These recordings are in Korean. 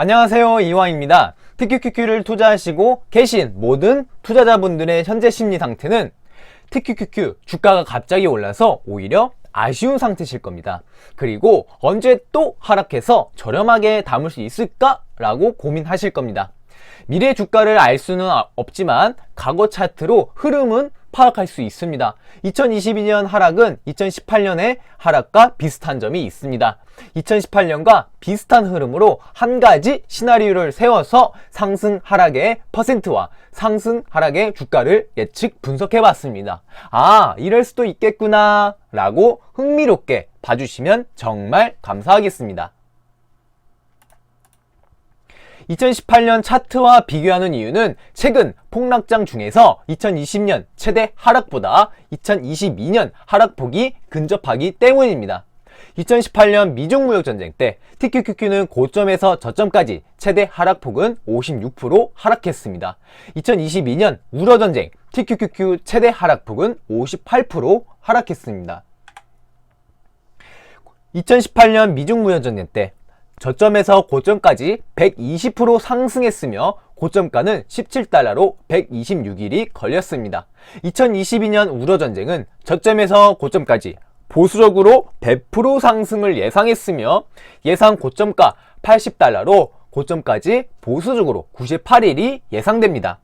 안녕하세요. 이왕입니다. TQQQ를 투자하시고 계신 모든 투자자분들의 현재 심리 상태는 TQQQ 주가가 갑자기 올라서 오히려 아쉬운 상태실 겁니다. 그리고 언제 또 하락해서 저렴하게 담을 수 있을까 라고 고민하실 겁니다. 미래 주가를 알 수는 없지만 과거 차트로 흐름은 파악할 수 있습니다. 2022년 하락은 2018년의 하락과 비슷한 점이 있습니다. 2018년과 비슷한 흐름으로 한 가지 시나리오를 세워서 상승 하락의 퍼센트와 상승 하락의 주가를 예측 분석해 봤습니다. 아, 이럴 수도 있겠구나 라고 흥미롭게 봐주시면 정말 감사하겠습니다. 2018년 차트와 비교하는 이유는 최근 폭락장 중에서 2020년 최대 하락보다 2022년 하락폭이 근접하기 때문입니다. 2018년 미중 무역 전쟁 때 TQQQ는 고점에서 저점까지 최대 하락폭은 56% 하락했습니다. 2022년 우러 전쟁 TQQQ 최대 하락폭은 58% 하락했습니다. 2018년 미중 무역 전쟁 때 저점에서 고점까지 120% 상승했으며 고점가는 17달러로 126일이 걸렸습니다. 2022년 우러전쟁은 저점에서 고점까지 보수적으로 100% 상승을 예상했으며 예상 고점가 80달러로 고점까지 보수적으로 98일이 예상됩니다.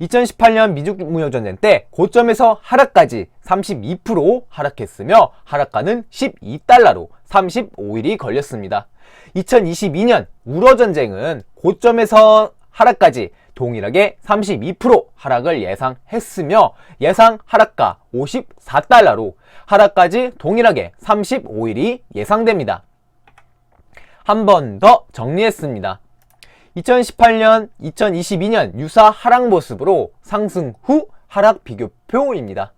2018년 미중 무역전쟁 때 고점에서 하락까지 32% 하락했으며 하락가는 12달러로 35일이 걸렸습니다. 2022년 우러전쟁은 고점에서 하락까지 동일하게 32% 하락을 예상했으며 예상 하락가 54달러로 하락까지 동일하게 35일이 예상됩니다. 한 번 더 정리했습니다. 2018년, 2022년 유사 하락 모습으로 상승 후 하락 비교표입니다.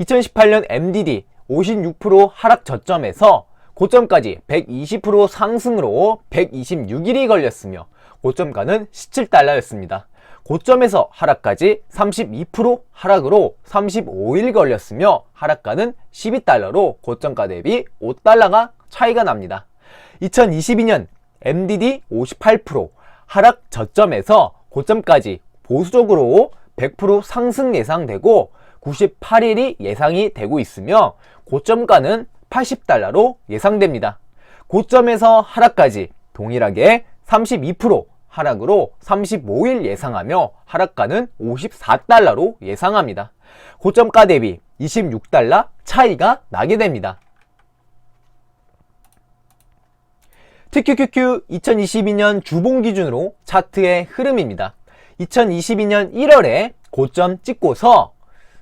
2018년 MDD 56% 하락 저점에서 고점까지 120% 상승으로 126일이 걸렸으며 고점가는 17달러였습니다. 고점에서 하락까지 32% 하락으로 35일 걸렸으며 하락가는 12달러로 고점가 대비 5달러가 차이가 납니다. 2022년 MDD 58% 하락 저점에서 고점까지 보수적으로 100% 상승 예상되고 98일이 예상이 되고 있으며 고점가는 80달러로 예상됩니다. 고점에서 하락까지 동일하게 32% 하락으로 35일 예상하며 하락가는 54달러로 예상합니다. 고점가 대비 26달러 차이가 나게 됩니다. TQQQ 2022년 주봉 기준으로 차트의 흐름입니다. 2022년 1월에 고점 찍고서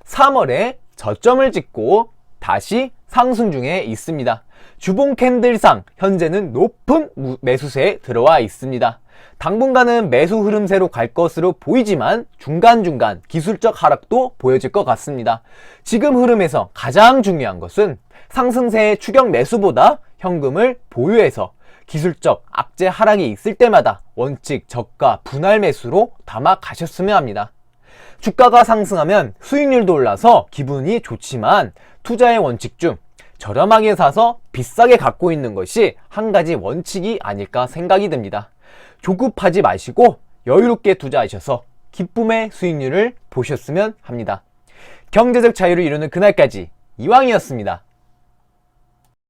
3월에 저점을 찍고 다시 상승 중에 있습니다. 주봉 캔들상 현재는 높은 매수세에 들어와 있습니다. 당분간은 매수 흐름세로 갈 것으로 보이지만 중간중간 기술적 하락도 보여질 것 같습니다. 지금 흐름에서 가장 중요한 것은 상승세의 추격 매수보다 현금을 보유해서 기술적 악재 하락이 있을 때마다 원칙 저가 분할 매수로 담아 가셨으면 합니다. 주가가 상승하면 수익률도 올라서 기분이 좋지만 투자의 원칙 중 저렴하게 사서 비싸게 갖고 있는 것이 한 가지 원칙이 아닐까 생각이 듭니다. 조급하지 마시고 여유롭게 투자하셔서 기쁨의 수익률을 보셨으면 합니다. 경제적 자유를 이루는 그날까지 이왕이었습니다.